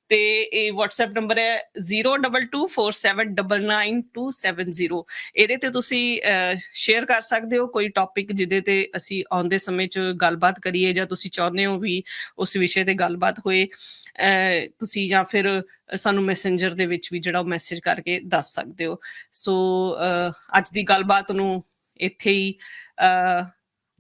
ਤੇ ਇਹ WhatsApp ਨੰਬਰ ਹੈ 0224799270 ਇਹਦੇ ਤੇ ਤੁਸੀਂ ਸ਼ੇਅਰ ਕਰ ਸਕਦੇ ਹੋ ਕੋਈ ਟੌਪਿਕ ਜਿਹਦੇ ਤੇ ਅਸੀਂ ਆਉਂਦੇ ਸਮੇਂ 'ਚ ਗੱਲਬਾਤ ਕਰੀਏ ਜਾਂ ਤੁਸੀਂ ਚਾਹੁੰਦੇ ਹੋ ਵੀ ਉਸ ਵਿਸ਼ੇ ਤੇ ਗੱਲਬਾਤ ਹੋਏ ਤੁਸੀਂ ਜਾਂ ਫਿਰ ਸਾਨੂੰ ਮੈਸੇਂਜਰ ਦੇ ਵਿੱਚ ਵੀ ਜਿਹੜਾ ਉਹ ਮੈਸੇਜ ਕਰਕੇ ਦੱਸ ਸਕਦੇ ਹੋ। ਸੋ ਅੱਜ ਦੀ ਗੱਲਬਾਤ ਨੂੰ ਇੱਥੇ ਹੀ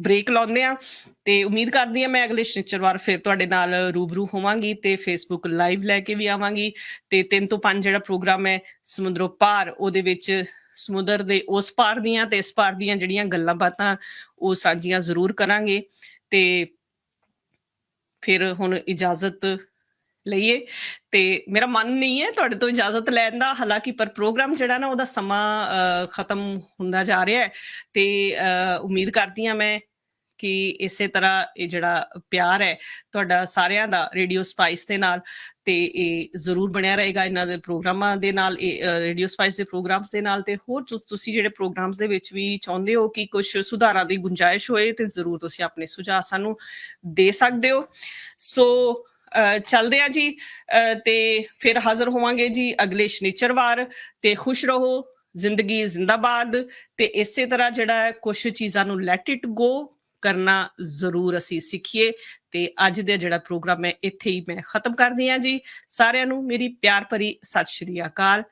ਬ੍ਰੇਕ ਲਾਉਂਦੇ ਆ ਤੇ ਉਮੀਦ ਕਰਦੀ ਆ ਮੈਂ ਅਗਲੇ ਸ਼ਨੀਚਰਵਾਰ ਫਿਰ ਤੁਹਾਡੇ ਨਾਲ ਰੂਬਰੂ ਹੋਵਾਂਗੀ ਤੇ ਫੇਸਬੁੱਕ ਲਾਈਵ ਲੈ ਕੇ ਵੀ ਆਵਾਂਗੀ ਤੇ 3 ਤੋਂ 5 ਜਿਹੜਾ ਪ੍ਰੋਗਰਾਮ ਹੈ ਸਮੁੰਦਰੋਂ ਪਾਰ, ਉਹਦੇ ਵਿੱਚ ਸਮੁੰਦਰ ਦੇ ਉਸ ਪਾਰ ਦੀਆਂ ਤੇ ਇਸ ਪਾਰ ਦੀਆਂ ਜਿਹੜੀਆਂ ਗੱਲਾਂ ਬਾਤਾਂ ਉਹ ਸਾਂਝੀਆਂ ਜ਼ਰੂਰ ਕਰਾਂਗੇ ਤੇ ਫਿਰ ਹੁਣ ਇਜਾਜ਼ਤ ਲਈਏ। ਤੇ ਮੇਰਾ ਮਨ ਨਹੀਂ ਹੈ ਤੁਹਾਡੇ ਤੋਂ ਇਜਾਜ਼ਤ ਲੈਣ ਦਾ। ਹਾਲਾਂਕਿ ਪਰ ਪ੍ਰੋਗਰਾਮ ਜਿਹੜਾ ਨਾ, ਉਹਦਾ ਸਮਾਂ ਖਤਮ ਹੁੰਦਾ ਜਾ ਰਿਹਾ ਹੈ। ਤੇ ਉਮੀਦ ਕਰਦੀ ਹਾਂ ਮੈਂ ਕਿ ਇਸੇ ਤਰ੍ਹਾਂ ਇਹ ਜਿਹੜਾ ਪਿਆਰ ਹੈ ਤੁਹਾਡਾ ਸਾਰਿਆਂ ਦਾ ਰੇਡੀਓ ਸਪਾਈਸ ਦੇ ਨਾਲ ਤੇ ਇਹ ਜ਼ਰੂਰ ਬਣਿਆ ਰਹੇਗਾ ਇਹਨਾਂ ਦੇ ਪ੍ਰੋਗਰਾਮਾਂ ਦੇ ਨਾਲ, ਇਹ ਰੇਡੀਓ ਸਪਾਈਸ ਦੇ ਪ੍ਰੋਗਰਾਮਸ ਦੇ ਨਾਲ। ਤੇ ਹੋਰ ਤੁ- ਤੁਸੀਂ ਜਿਹੜੇ ਪ੍ਰੋਗਰਾਮਸ ਦੇ ਵਿੱਚ ਵੀ ਚਾਹੁੰਦੇ ਹੋ ਕਿ ਕੁਝ ਸੁਧਾਰਾਂ ਦੀ ਗੁੰਜਾਇਸ਼ ਹੋਏ, ਤੇ ਜ਼ਰੂਰ ਤੁਸੀਂ ਆਪਣੇ ਸੁਝਾਅ ਸਾਨੂੰ ਦੇ ਸਕਦੇ ਹੋ। ਸੋ ਚੱਲਦੇ ਆ ਜੀ। ਅਹ, ਤੇ ਫਿਰ ਹਾਜ਼ਰ ਹੋਵਾਂਗੇ ਜੀ ਅਗਲੇ ਸ਼ਨੀਚਰਵਾਰ। ਤੇ ਖੁਸ਼ ਰਹੋ ਜ਼ਿੰਦਗੀ ਜ਼ਿੰਦਾਬਾਦ। ਤੇ ਇਸੇ ਤਰ੍ਹਾਂ ਜਿਹੜਾ ਹੈ ਕੁਝ ਚੀਜ਼ਾਂ ਨੂੰ ਲੈਟ ਇਟ ਗੋ ਕਰਨਾ ਜ਼ਰੂਰ ਅਸੀਂ ਸਿੱਖੀਏ। ਤੇ ਅੱਜ ਦਾ ਜਿਹੜਾ ਪ੍ਰੋਗਰਾਮ ਹੈ ਇੱਥੇ ਹੀ ਮੈਂ ਖਤਮ ਕਰਦੀ ਹਾਂ ਜੀ। ਸਾਰਿਆਂ ਨੂੰ ਮੇਰੀ ਪਿਆਰ ਭਰੀ ਸਤਿ ਸ਼੍ਰੀ ਅਕਾਲ।